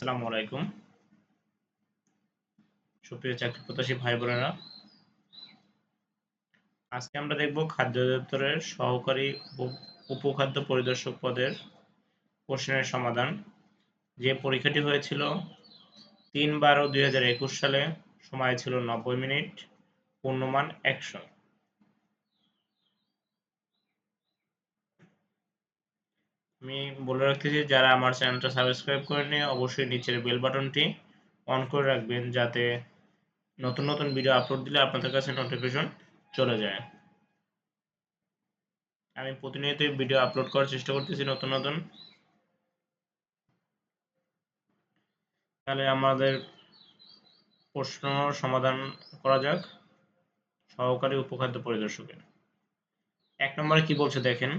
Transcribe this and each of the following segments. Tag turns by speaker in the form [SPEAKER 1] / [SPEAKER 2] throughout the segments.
[SPEAKER 1] আসসালামু আলাইকুম। সুপ্রিয় চাকরি প্রত্যাশী ভাই বোনেরা, আজকে আমরা দেখব খাদ্য দপ্তরের সহকারী উপখাদ্য পরিদর্শক পদের প্রশ্নের সমাধান। যে পরীক্ষাটি হয়েছিল তিন বারো দুই সালে, সময় ছিল নব্বই মিনিট, পূর্ণমান একশো। আমি বলে রাখতেছি যারা আমার চ্যানেলটা সাবস্ক্রাইব করেনি অবশ্যই নিচের বেল বাটনটি অন করে রাখবেন, যাতে নতুন নতুন ভিডিও আপলোড দিলে আপনাদের কাছে নোটিফিকেশন চলে যায়। আমি প্রতিনিয়তই ভিডিও আপলোড করার চেষ্টা করতেছি নতুন নতুন। তাহলে আমাদের প্রশ্ন সমাধান করা যাক। সহকারী উপখাদ্য পরিদর্শকের। এক নম্বরে কি বলছে দেখেন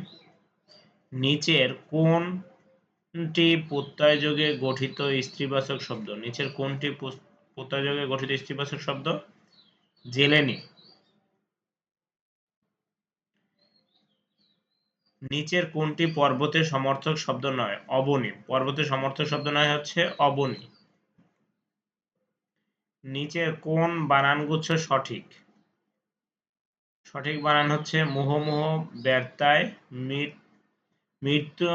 [SPEAKER 1] নিচের কোনটি প্রত্যয়যোগে গঠিত স্ত্রীবাচক শব্দ? নিচের কোনটি প্রত্যয়যোগে গঠিত স্ত্রীবাচক শব্দ? জেলেনি। নিচের কোনটি পর্বতের সমর্থক শব্দ নয়? অবনী। পর্বতের সমর্থক শব্দ নয় হচ্ছে অবনী। নিচের কোন বানানগুচ্ছ সঠিক? সঠিক বানান হচ্ছে মোহমোহ ব্যর্থায় মিট মৃত্যু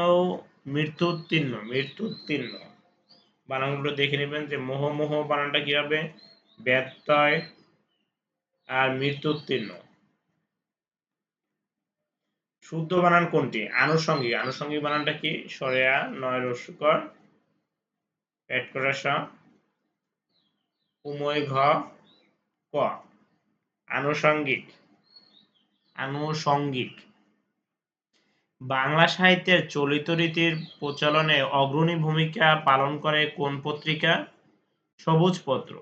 [SPEAKER 1] মৃত্যুত্তীর্ণ মৃত্যুত্তীর্ণ। বানানগুলো দেখে নেবেন যে মোহ মোহ বানানটা কি হবে ব্যত্যয় আর মৃত্যুত্তীর্ণ। শুদ্ধ বানান কোনটি? আনুষঙ্গিক। আনুষঙ্গিক বানানটা কি? সরেয়া, নয় রস্যকর পেট করা উময় ঘ, ক। আনুষঙ্গিক। আনুষঙ্গিক। বাংলা সাহিত্যের চলিত রীতির প্রচলনে অগ্রণী ভূমিকা পালন করে কোন পত্রিকা? সবুজপত্র।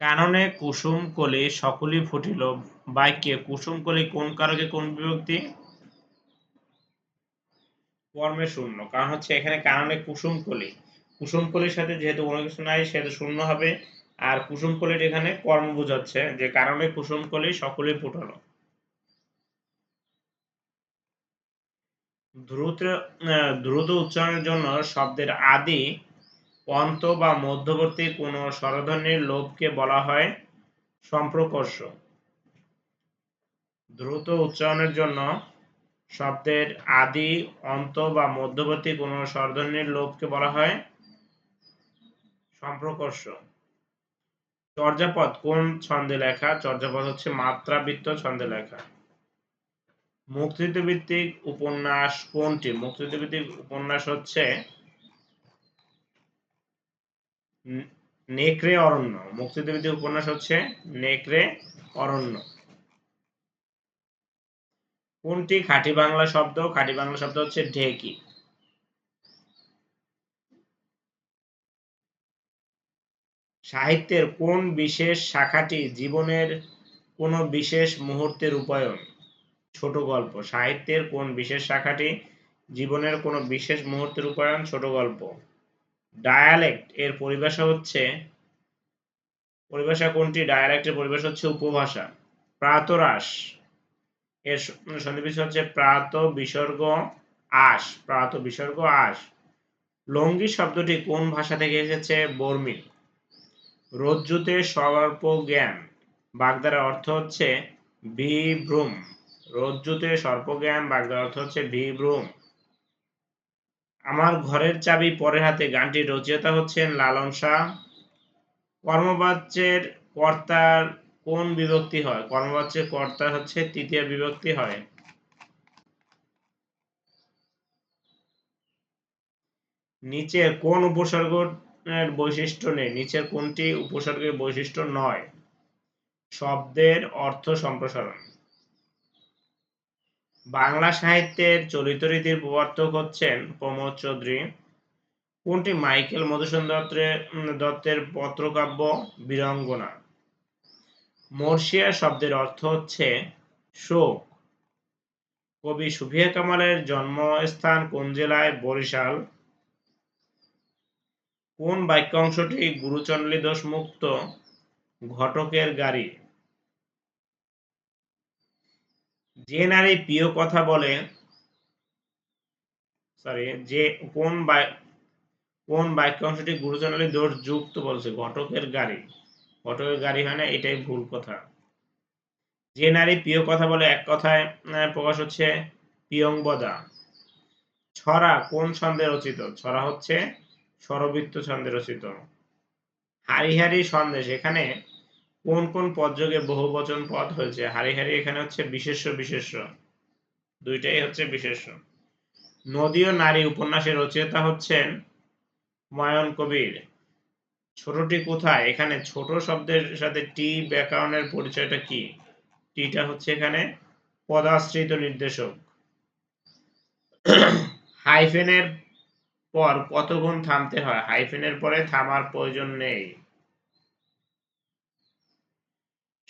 [SPEAKER 1] কাননে কুসুম কলি সকলই ফুটিল। বাক্যে কুসুম কলি কোন কারকে কোন বিভক্তি? কর্মে শূন্য। কারণ হচ্ছে এখানে কাননে কুসুম কলি। কুসুম কলির সাথে যেহেতু কোনো কিছু নাই, সেহেতু শূন্য হবে। আর কুসুম কলির এখানে কর্ম বোঝাচ্ছে যে কারণে কুসুম কলি সকলেই ফুটালো। দ্রুত দ্রুত উচ্চারণের জন্য শব্দের আদি, অন্ত বা মধ্যবর্তী কোনো স্বরধ্বনির লোভকে বলা হয় সম্প্রকর্ষ। দ্রুত উচ্চারণের জন্য শব্দের আদি, অন্ত বা মধ্যবর্তী কোনো স্বরধ্বনির লোভকে বলা হয় সম্প্রকর্ষ। চর্যাপদ কোন ছন্দে লেখা? চর্যাপদ হচ্ছে মাত্রাবৃত্ত ছন্দে লেখা। মুক্তিযুদ্ধভিত্তিক উপন্যাস কোনটি? মুক্তিযুদ্ধভিত্তিক উপন্যাস হচ্ছে নেকড়ে অরণ্য। মুক্তিযুদ্ধভিত্তিক উপন্যাস হচ্ছে নেকড়ে অরণ্য। কোনটি? খাঁটি বাংলা শব্দ। খাঁটি বাংলা শব্দ হচ্ছে ঢেকি। সাহিত্যের কোন বিশেষ শাখাটি জীবনের কোন বিশেষ মুহূর্তের রূপায়ণ ছোট গল্প। সাহিত্যের কোন বিশেষ শাখাটি জীবনের কোনো বিশেষ মুহূর্তের রূপায়ণ ছোট গল্প? ডায়ালেক্ট এর পরিভাষা হচ্ছে, পরিভাষা কোনটি? ডায়ালেক্টের পরিভাষা হচ্ছে উপভাষা। প্রাতরাস এর সন্নিবেশ হচ্ছে প্রাত বিসর্গ আস প্রাত বিসর্গ আস লঙ্গি শব্দটি কোন ভাষা থেকে এসেছে? বর্মী রজ্জুতে স্বল্প জ্ঞান। বাগদার অর্থ হচ্ছে বিভ্রম। রজ্জুতে সর্পজ্ঞান বাগদার অর্থ হচ্ছে বিভ্রম আমার ঘরের চাবি পরের হাতে গানটির রচয়িতা হচ্ছেন লালন শাহ। কর্মবাচ্যের কর্তার কোন বিভক্তি হয়? কর্মবাচ্যের কর্তা হচ্ছে তৃতীয় বিভক্তি হয়। নিচের কোন উপসর্গ বৈশিষ্ট্য নেই? নিচের কোনটি উপসর্গের বৈশিষ্ট্য নয়? শব্দের অর্থ সম্প্রসারণ। বাংলা সাহিত্যের চলিত রীতির প্রবর্তক হচ্ছেন প্রমোদ চৌধুরী। কোনটি? মাইকেল মধুসূদন দত্তের দত্তের পত্রকাব্য বীরাঙ্গনা। মর্ষিয়া শব্দের অর্থ হচ্ছে শোক। কবি সুফিয়া কামালের জন্মস্থান কোন জেলায়? বরিশাল। কোন বাক্যাংশটি গুরুচণ্ডী দোষ মুক্ত ঘটকের গাড়ি? যে নারী প্রিয় কথা বলে সরি যে কোন কোন বাক্যাংশটি গুরুজনালী দোষ যুক্ত বলছে? ঘটকের গাড়ি। ঘটকের গাড়ি হয় না এটাই ভুল কথা। যে নারী প্রিয় কথা বলে, এক কথায় প্রকাশ হচ্ছে প্রিয়ংবদা ছড়া কোন ছন্দে রচিত? ছড়া হচ্ছে স্বরবৃত্ত ছন্দে রচিত। হারি হারি সন্দেশ এখানে কোন কোন পদযোগে বহু বচন পদ হয়েছে? হারি হারি এখানে হচ্ছে বিশেষ্য বিশেষ্য। দুইটাই হচ্ছে বিশেষ্য। নদী ও নারী উপন্যাসের রচয়িতা হচ্ছেন ময়ন কবির। ছোটটি কোথায়? এখানে ছোট শব্দের সাথে টি ব্যাকরণের পরিচয়টা কি? টিটা হচ্ছে এখানে পদাশ্রিত নির্দেশক। হাইফেনের পর কত গুণ থামতে হয়? হাইফেনের পরে থামার প্রয়োজন নেই।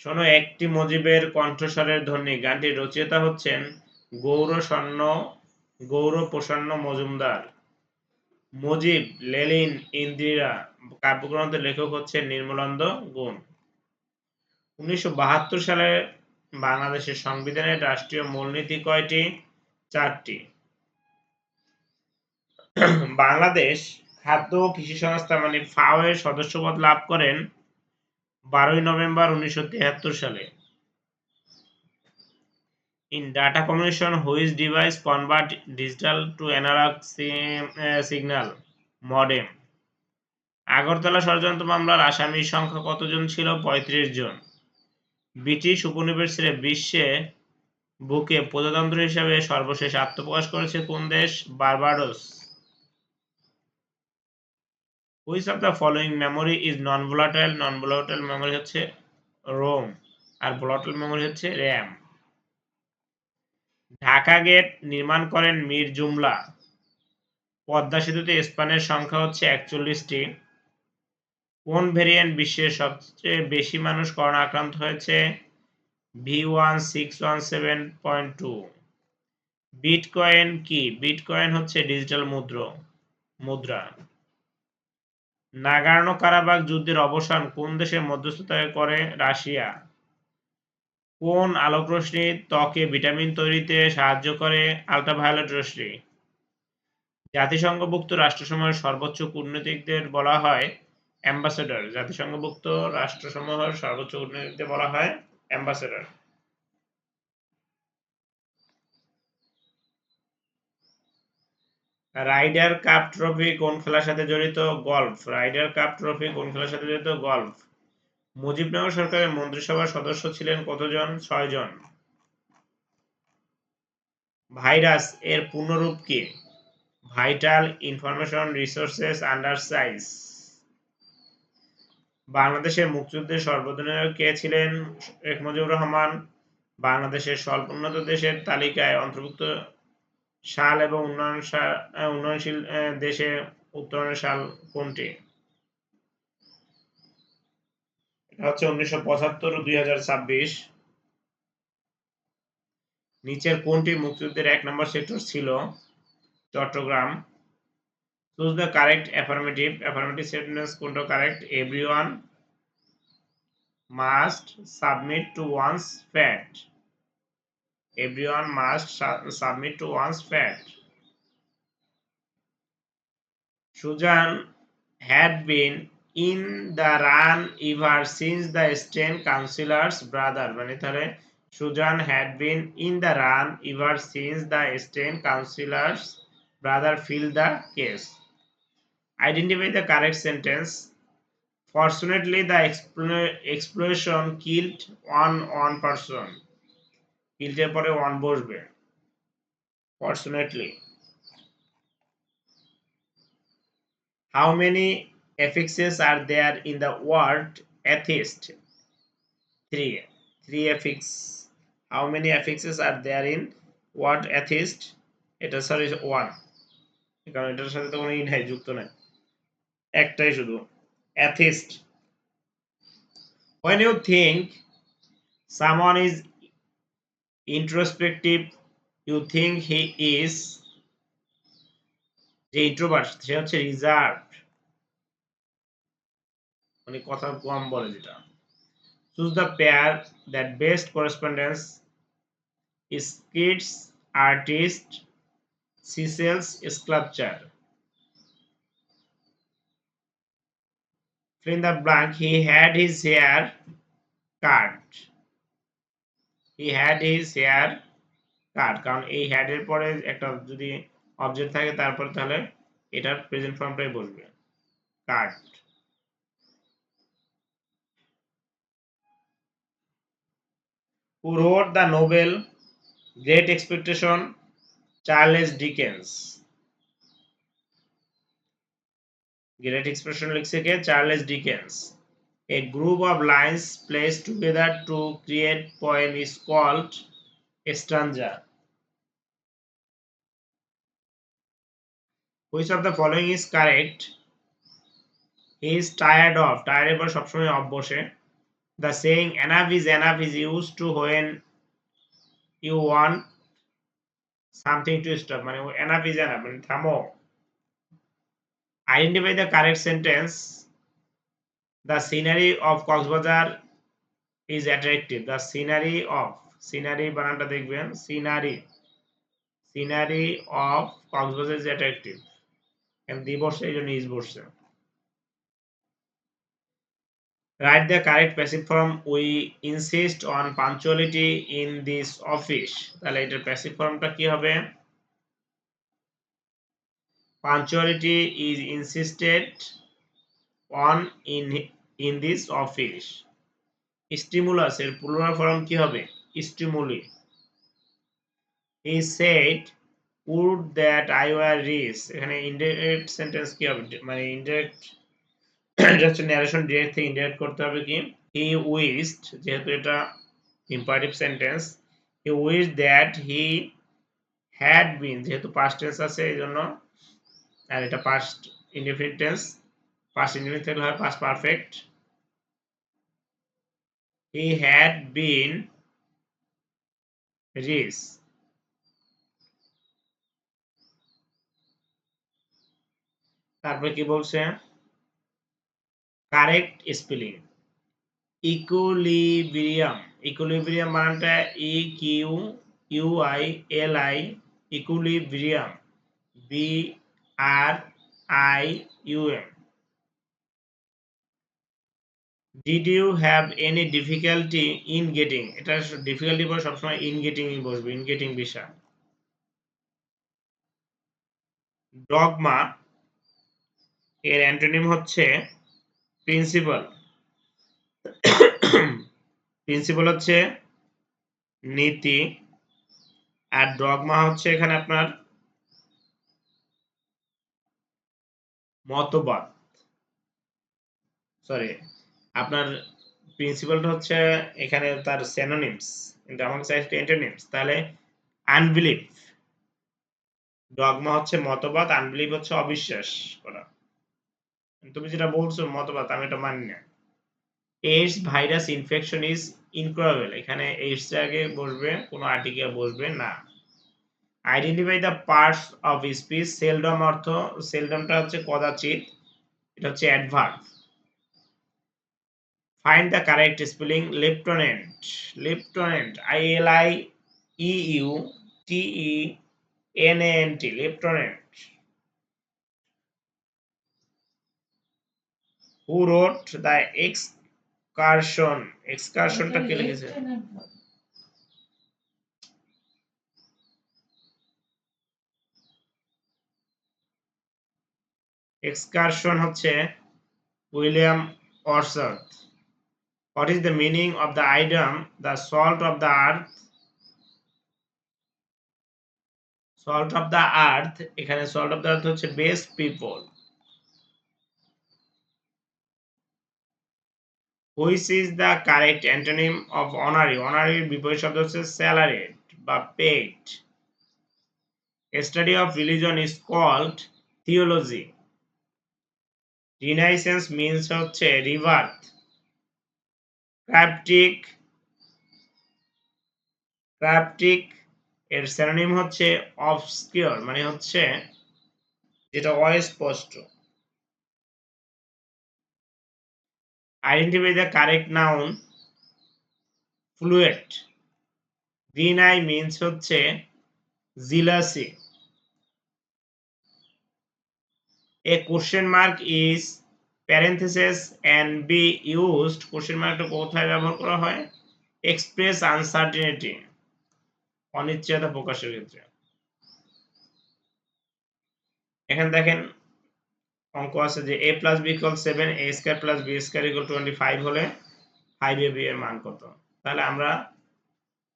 [SPEAKER 1] শোনো, একটি মুজিবের কণ্ঠস্বরের ধ্বনি। গানটির রচয়িতা হচ্ছেন গৌর স্বর্ণ গৌর প্রসন্ন মজুমদার। মুজিব, লেলিন, ইন্দিরা, কাব্যগ্রন্থের লেখক হচ্ছেন নির্মলানন্দ গুণ। উনিশশো বাহাত্তর সালে বাংলাদেশের সংবিধানের রাষ্ট্রীয় মূলনীতি কয়টি? চারটি। বাংলাদেশ খাদ্য ও কৃষি সংস্থা মানে ফাও এর সদস্যপদ লাভ করেন বারোই নভেম্বর উনিশশো সালে। In data communication, which digital to analog si- uh, signal? modem. Agartala ষড়যন্ত্র মামলার আসামির সংখ্যা কতজন ছিল? পঁয়ত্রিশ জন। ব্রিটিশ উপনিবেশে বিশ্বে বুকে প্রজাতন্ত্র হিসাবে সর্বশেষ আত্মপ্রকাশ করেছে কোন দেশ? Barbados. Which of the following memory is non volatile non volatile memory হচ্ছে রোম আর ভোলাটাইল মেমোরি হচ্ছে র্যাম ঢাকা গেট নির্মাণ করেন মীর জুমলা। পদ্মা সেতুতে স্পানের সংখ্যা হচ্ছে একচল্লিশটি। কোন ভেরিয়েন্ট বিশ্বের সবচেয়ে বেশি মানুষ করোনা আক্রান্ত হয়েছে? V one six one seven point two bitcoin কি? বিটকয়েন হচ্ছে ডিজিটাল মুদ্র, মুদ্রা। নাগার্নো কারাবাগ যুদ্ধের অবসান কোন দেশের মধ্যস্থতা করে রাশিয়া? কোন আলোক রশ্মি ত্বকে ভিটামিন তৈরিতে সাহায্য করে আলট্রাভায়োলেট রশ্মি? জাতিসংঘভুক্ত রাষ্ট্রসমূহের সর্বোচ্চ কূটনীতিকদের বলা হয় অ্যাম্বাসেডর। জাতিসংঘভুক্ত রাষ্ট্রসমূহের সর্বোচ্চ কূটনীতিকদের বলা হয় অ্যাম্বাসেডর। রাইডার কাপ ট্রফি কোন খেলার সাথে জড়িত? গল্ফ রাইডার কাপ ট্রফি কোন খেলার সাথে জড়িত? গল্ফ মুজিবনগর সরকারের মন্ত্রিসভার সদস্য ছিলেন কতজন? ছয়জন। ভাইরাস এর পূর্ণরূপ কি? Vital information resources under seize বাংলাদেশের মুক্তিযুদ্ধের সর্বদিনের কে ছিলেন? শেখ মুজিবুর রহমান। বাংলাদেশের স্বল্পোন্নত দেশের তালিকায় অন্তর্ভুক্ত সাল এবং উন্নয়ন উন্নয়নশীল দেশে উত্তরণের সাল কোনটি? হচ্ছে উনিশশো পঁচাত্তর দুই হাজার ছাব্বিশ। নিচের কোনটি মুক্তিযুদ্ধের এক নম্বর সেক্টর ছিল? Chattogram. Choose the correct affirmative affirmative sentence কোনটা correct everyone must submit to one's fate everyone must su- submit to one's fate. Susan had been in the run ever since the state councillor's brother মানে তাহলে Suzanne had been in the run ever since the state councillor's brother filled the case. Identify the correct sentence. Fortunately, the explo- explosion killed one one কিল্টের পরে one বসবে fortunately how many affixes are there in the word atheist three three affix how many affixes are there in word atheist এটা sorry one কারণ এটার সাথে তো কোনো ই নাই যুক্ত নাই একটাই শুধু atheist when you think someone is introspective you think he is যে ইন্ট্রোভার্ট সে হচ্ছে রিজার্ভ মানে কথা কম বলে যেটা choose the pair that best correspondence kids artist Cecil's sculpture. Fill in the blank. He had his hair cut. He had his hair cut. কারণ এই হ্যাড এর পরে একটা যদি অবজেক্ট থাকে তারপর তাহলে এটার প্রেজেন্ট ফর্মটাই বসবে কাট who wrote the novel Great Expectation? Charles Dickens. Great Expectation লিখছে কে Charles Dickens A group of lines placed together to create poem is called a stanza. Which of the following is correct? He is tired of. Tired পর সবসময় বসে The saying enough is enough is used to when you want something to stop মানে enough is enough মানে থামো identify the correct sentence the scenery of Coxbazar is attractive the scenery of scenery বানানটা দেখবেন scenery scenery of Coxbazar is attractive and দি বসে এই জন্য is বসছে Write the correct passive form. We insist on punctuality in this office. তাহলে এটার passive formটা কি হবে? Punctuality is insisted on in in this office. Stimulus এর plural form কি হবে? Stimuli. He said would that I were rich. এখানে indirect sentence কি হবে? মানে এটা হচ্ছে ন্যারেশন ডিরেক্ট থেকে ইনডাইরেক্ট করতে হবে কি হি উইসড যেহেতু এটা imperative sentence he wish that he had been যেহেতু পাস্ট টেন্স আছে এই জন্য আর এটা পাস্ট ইনডিফিনিট টেন্স ইনডিফিনিট থাকলে হয় past perfect he had been রিস তারপরে কি বলছে? কারেক্ট স্পেলিং ইকুলিব্রিয়াম ইকুলিব্রিয়াম মানটা E Q U I L I equilibrium B R I U M did you have any difficulty in getting এটা difficulty পরে সবসময় in getting বসবে in getting বিষয় dogma এর অ্যান্টোনিম হচ্ছে প্রিন্সিপাল প্রিন্সিপাল হচ্ছে নীতি। আর ডগমা হচ্ছে এখানে আপনার মতবাদ। সরি আপনার প্রিন্সিপালটা হচ্ছে এখানে তার সেনোনিমস কিন্তু আমাকে চাইছে এন্টোনিমস তাহলে আনবিলিভ ডগমা হচ্ছে মতবাদ আনবিলিভ হচ্ছে অবিশ্বাস করা। তুমি যেটা বলছো মতবাদ, আমি এটা মানি না। AIDS virus infection is incurable এখানে এইডস আগে বসবে, কোনো আর্টিকেল বসবে না। Identify the parts of speech seldom অর্থ সেলডমটা হচ্ছে কদাচিৎ, এটা হচ্ছে adverb find the correct spelling lieutenant lieutenant I L I E U T E N N T lieutenant who wrote the excursion এক্সকারশনটা কে লিখেছে? এক্সকারশন হচ্ছে William Wordsworth what is the meaning of the idiom the salt of the earth salt of the earth এখানে salt of the earth হচ্ছে best people which is the correct antonym of honorary অনারির বিপরীত শব্দ হচ্ছে salaried বা paid study of religion is called theology renaissance means হচ্ছে rebirth. ক্রাপটিক ক্রাপটিক এর synonym হচ্ছে obscure মানে হচ্ছে যেটা অস্পষ্ট Identify the correct noun fluid. Green eye means হচ্ছে jealousy a question mark is parenthesis and be used question মার্কটা কোথায় ব্যবহার করা হয়? এক্সপ্রেস আনসার্টিনিটি অনিশ্চয়তা প্রকাশের ক্ষেত্রে। এখানে দেখেন, অঙ্ক আছে যে a plus B equal seven A square plus B square equal twenty five হলে ফাইভ এ বি এর মান কত? তাহলে আমরা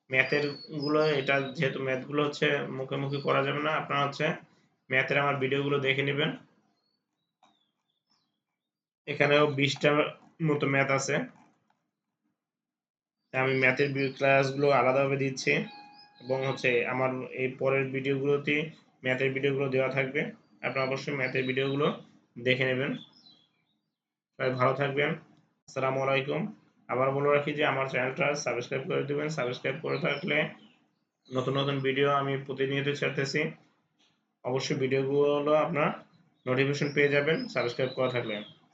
[SPEAKER 1] ম্যাথেরগুলো, এটা যেহেতু ম্যাথগুলো হচ্ছে, মুখে মুখে করা যাবে না, আপনারা হচ্ছে ম্যাথের আমার ভিডিওগুলো দেখে নেবেন। এখানেও বিশটার মতো ম্যাথ আছে। আমি ম্যাথের ক্লাসগুলো আলাদাভাবে দিচ্ছি এবং হচ্ছে আমার এই পরের ভিডিওগুলোতে ম্যাথের ভিডিওগুলো দেওয়া থাকবে। আপনারা অবশ্যই ম্যাথের ভিডিওগুলো দেখে নেবেন। সবাই ভালো থাকবেন। আসসালামু আলাইকুম। আবার বলে রাখি যে আমার চ্যানেলটা সাবস্ক্রাইব করে দেবেন। সাবস্ক্রাইব করে থাকলে নতুন নতুন ভিডিও আমি প্রতিনিয়ত ছাড়তেছি। অবশ্যই ভিডিওগুলো আপনার নোটিফিকেশন পেয়ে যাবেন। সাবস্ক্রাইব করা থাকলে।